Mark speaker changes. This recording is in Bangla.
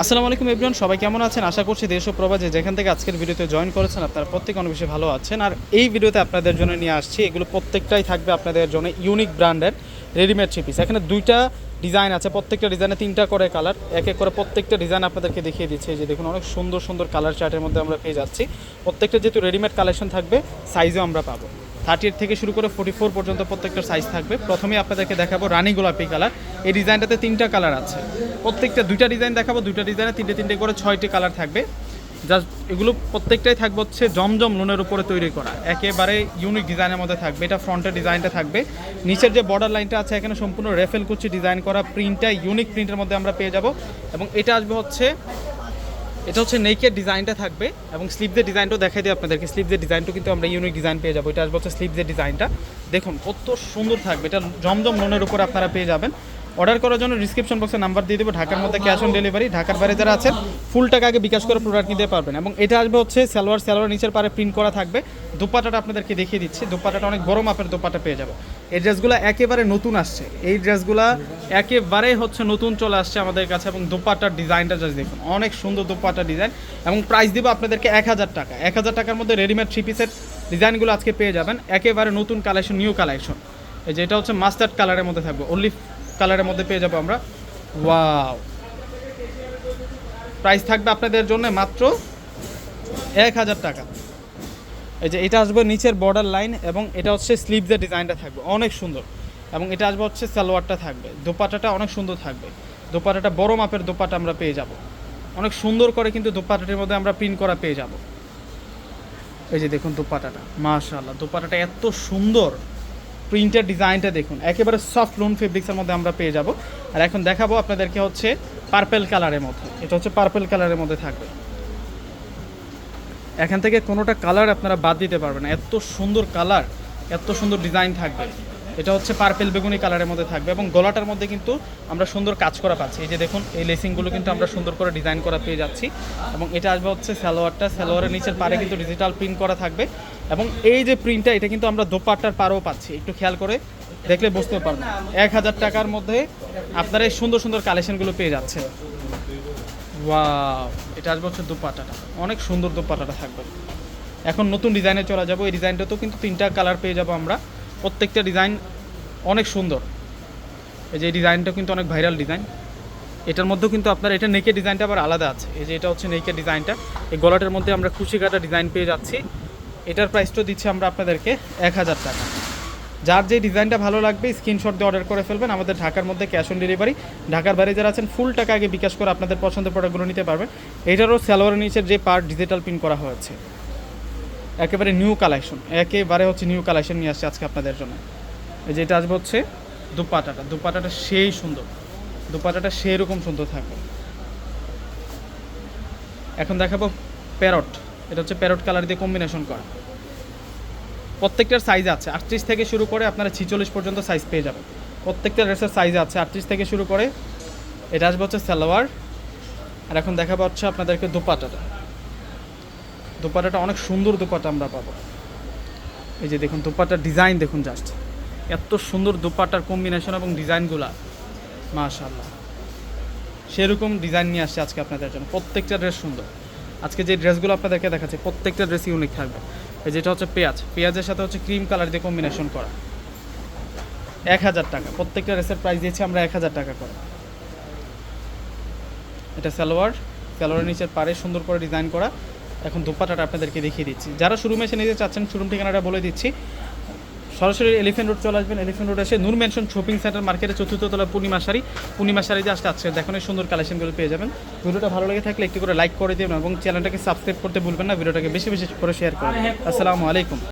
Speaker 1: আসসালামু আলাইকুম এভরিওয়ান, সবাই কেমন আছেন? আশা করছি দেশ ও প্রবাজে যেখান থেকে আজকের ভিডিওতে জয়েন করেছেন, আপনারা প্রত্যেকে অনেক বেশি ভালো আছেন। আর এই ভিডিওতে আপনাদের জন্য নিয়ে আসছি, এগুলো প্রত্যেকটাই থাকবে আপনাদের জন্য ইউনিক ব্র্যান্ডের রেডিমেড থ্রি এখানে দুইটা ডিজাইন আছে, প্রত্যেকটা ডিজাইনে তিনটা করে কালার এক এক করে প্রত্যেকটা ডিজাইন আপনাদেরকে দেখিয়ে দিচ্ছে। যে দেখুন, অনেক সুন্দর সুন্দর কালার চার্টের মধ্যে আমরা পেয়ে যাচ্ছি। প্রত্যেকটা যেহেতু রেডিমেড কালেকশন থাকবে সাইজও আমরা পাবো। থার্টি থেকে শুরু করে ফোর্টি ফোর পর্যন্ত প্রত্যেকটা সাইজ থাকবে। প্রথমে আপনাদেরকে দেখাবো রানি গোলাপি কালার। এই ডিজাইনটাতে তিনটা কালার আছে। প্রত্যেকটা দুইটা ডিজাইন দেখাবো, দুইটা ডিজাইনে তিনটে তিনটে করে ছয়টি কালার থাকবে। জাস্ট এগুলো প্রত্যেকটাই থাকবে হচ্ছে জমজম লোনের উপরে তৈরি করা। একেবারে ইউনিক ডিজাইনের মধ্যে থাকবে। এটা ফ্রন্টের ডিজাইনটা থাকবে। নিচের যে বর্ডার লাইনটা আছে, এখানে সম্পূর্ণ রেফেল কুচি ডিজাইন করা প্রিন্টটা ইউনিক প্রিন্টের মধ্যে আমরা পেয়ে যাব। এবং এটা আসবে হচ্ছে এটা হচ্ছে নেকের ডিজাইনটা থাকবে এবং স্লিভদের ডিজাইনটাও দেখাই দিই আপনাদেরকে। স্লিভদের ডিজাইনটাও কিন্তু আমরা ইউনিক ডিজাইন পেয়ে যাব। এটা আসবে হচ্ছে স্লিভদের ডিজাইনটা। দেখুন, কত সুন্দর থাকবে। এটা জমজম মনের উপর আপনারা পেয়ে যাবেন। অর্ডার করার জন্য ডিসক্রিপশন বক্সে নাম্বার দিয়ে দেবো। ঢাকার মধ্যে ক্যাশ অন ডেলিভারি ঢাকার বাইরে যারা আছেন ফুল টাকা আগে বিকাশ করে প্রোডাক্ট নিতে পারবেন। এবং এটা আসবে হচ্ছে সালোয়ার সালোয়ার নিচের পারে প্রিন্ট করা থাকবে। দোপাটাটা আপনাদেরকে দেখিয়ে দিচ্ছি। দোপাটাটা অনেক বড় মাপের দোপাটা পেয়ে যাব। এই ড্রেসগুলো একেবারে নতুন আসছে। এই ড্রেসগুলো একেবারে হচ্ছে নতুন চলে আসছে আমাদের কাছে। এবং দোপাটার ডিজাইনটা জাস্ট দেখুন। অনেক সুন্দর দোপাটার ডিজাইন এবং প্রাইস দেবো আপনাদেরকে এক হাজার টাকা। এক হাজার টাকার মধ্যে রেডিমেড থ্রি পিসের ডিজাইনগুলো আজকে পেয়ে যাবেন। একেবারে নতুন কালেকশন নিউ কালেকশন এই যে এটা হচ্ছে মাস্টার্ড কালারের মধ্যে থাকবে। অলিভ কালারের মধ্যে পেয়ে যাব আমরা। ওয়াও। প্রাইস থাকবে আপনাদের জন্য মাত্র এক হাজার টাকা। এই যে এটা আসবে নিচের বর্ডার লাইন এবং এটা হচ্ছে স্লিভসের ডিজাইনটা থাকবে। অনেক সুন্দর। এবং এটা আসবে হচ্ছে সালোয়ারটা থাকবে। দোপাটাটা অনেক সুন্দর থাকবে। দোপাটাটা বড় মাপের দোপাটা আমরা পেয়ে যাব। অনেক সুন্দর করে কিন্তু দোপাটাটির মধ্যে আমরা প্রিন্ট করা পেয়ে যাব। এই যে দেখুন দোপাটাটা। মাশাআল্লাহ, দোপাটাটা এত সুন্দর। প্রিন্টের ডিজাইনটা দেখুন। একেবারে সফট লোন ফেব্রিক্সের মধ্যে আমরা পেয়ে যাব। আর এখন দেখাবো আপনাদেরকে হচ্ছে পার্পেল কালারের মধ্যে। এটা হচ্ছে পার্পেল কালারের মধ্যে থাকবে। এখান থেকে কোনোটা কালার আপনারা বাদ দিতে পারবেন এত সুন্দর কালার এত সুন্দর ডিজাইন থাকবে। এটা হচ্ছে পার্পেল বেগুনি কালারের মধ্যে থাকবে এবং গলাটার মধ্যে কিন্তু আমরা সুন্দর কাজ করা পাচ্ছি। এই যে দেখুন, এই লেসিংগুলো কিন্তু আমরা সুন্দর করে ডিজাইন করা পেয়ে যাচ্ছি। এবং এটা আসবে হচ্ছে সালোয়ারটা। সালোয়ারের নিচের পারে কিন্তু ডিজিটাল প্রিন্ট করা থাকবে। এবং এই যে প্রিন্টটা এটা কিন্তু আমরা দোপাট্টার পারও পাচ্ছি। একটু খেয়াল করে দেখলে বুঝতে পারবেন। এক হাজার টাকার মধ্যে আপনারা এই সুন্দর সুন্দর কালেকশনগুলো পেয়ে যাচ্ছেন ওয়াও এটা আসবে হচ্ছে দোপাট্টাটা। অনেক সুন্দর দোপাট্টাটা থাকবে। এখন নতুন ডিজাইনে চলে যাব। এই ডিজাইনটাতেও কিন্তু তিনটা কালার পেয়ে যাব আমরা। প্রত্যেকটা ডিজাইন অনেক সুন্দর। এই যে ডিজাইনটা কিন্তু অনেক ভাইরাল ডিজাইন। এটার মধ্যেও কিন্তু আপনার, এটা নেকের ডিজাইনটা আবার আলাদা আছে। এই যে এটা হচ্ছে নেকের ডিজাইনটা। এই গলাটার মধ্যে আমরা খুশি কাটা ডিজাইন পেয়ে যাচ্ছি। এটার প্রাইসটা দিচ্ছি আমরা আপনাদেরকে এক হাজার টাকা। যার যে ডিজাইনটা ভালো লাগবে স্ক্রিনশট দিয়ে অর্ডার করে ফেলবেন। আমাদের ঢাকার মধ্যে ক্যাশ অন ডেলিভারি ঢাকার বাইরে যারা আছেন ফুল টাকা আগে বিকাশ করে আপনাদের পছন্দের প্রোডাক্টগুলো নিতে পারবেন। এটারও সালোয়ারের নিচের যে পার্ট ডিজিটাল প্রিন্ট করা হয়েছে। একেবারে নিউ কালেকশন একেবারে হচ্ছে নিউ কালেকশন নিয়ে আসছে আজকে আপনাদের জন্য। এই যে এটা আসবে হচ্ছে দুপাটাটা। দুপাটাটা সেই সুন্দর। দুপাটাটা সেই রকম সুন্দর থাকবে। এখন দেখাবো প্যারট। এটা হচ্ছে প্যারট কালার দিয়ে কম্বিনেশন করা। প্রত্যেকটার সাইজ আছে। আটত্রিশ থেকে শুরু করে আপনারা ছিচল্লিশ পর্যন্ত সাইজ পেয়ে যাবেন। প্রত্যেকটা ড্রেসের সাইজ আছে। আটত্রিশ থেকে শুরু করে এটা আসবে হচ্ছে সালোয়ার। আর এখন দেখা হচ্ছে আপনাদেরকে দুপাটাটা। দুপাটাটা অনেক সুন্দর দুপাটা আমরা পাবো। এই যে দেখুন, দুপাটার ডিজাইন দেখুন জাস্ট এত সুন্দর দুপাটার কম্বিনেশন এবং ডিজাইনগুলা মাশাল্লাহ সেরকম ডিজাইন নিয়ে আসছে আজকে আপনাদের জন্য। প্রত্যেকটা ড্রেস সুন্দর। আজকে যে ড্রেসগুলো আপনাদেরকে দেখাচ্ছে, প্রত্যেকটা ড্রেস ইউনিক থাকবে। যেটা হচ্ছে পেঁয়াজ, পেঁয়াজের সাথে হচ্ছে ক্রিম কালার দিয়ে কম্বিনেশন করা। এক হাজার টাকা, প্রত্যেকটা ড্রেসের প্রাইস দিয়েছি আমরা এক হাজার টাকা করে। এটা সালোয়ার, সালোয়ারের নিচের পারে সুন্দর করে ডিজাইন করা। এখন দুপাটাটা আপনাদেরকে দেখিয়ে দিচ্ছি। যারা শোরুমে এসে নিতে চাচ্ছেন শোরুম ঠিকানাটা বলে দিচ্ছি। সরাসরি এলিফেন্ট রোড চলে আসবেন। এলিফেন্ট রোড এসে নূর মেনশন শপিং সেন্টার মার্কেটের চতুর্থ তলা পূর্ণিমা শাড়ি। পূর্ণিমা শাড়ি যে আসতে আসছে দেখুন এই সুন্দর কালেকশনগুলো পেয়ে যাবেন। ভিডিওটা ভালো লাগে থাকলে একটি করে লাইক করে দেবেন এবং চ্যানেলটাকে সাবস্ক্রাইব করতে ভুলবেন না। ভিডিওটাকে বেশি বেশি করে শেয়ার করবেন আসসালামু আলাইকুম।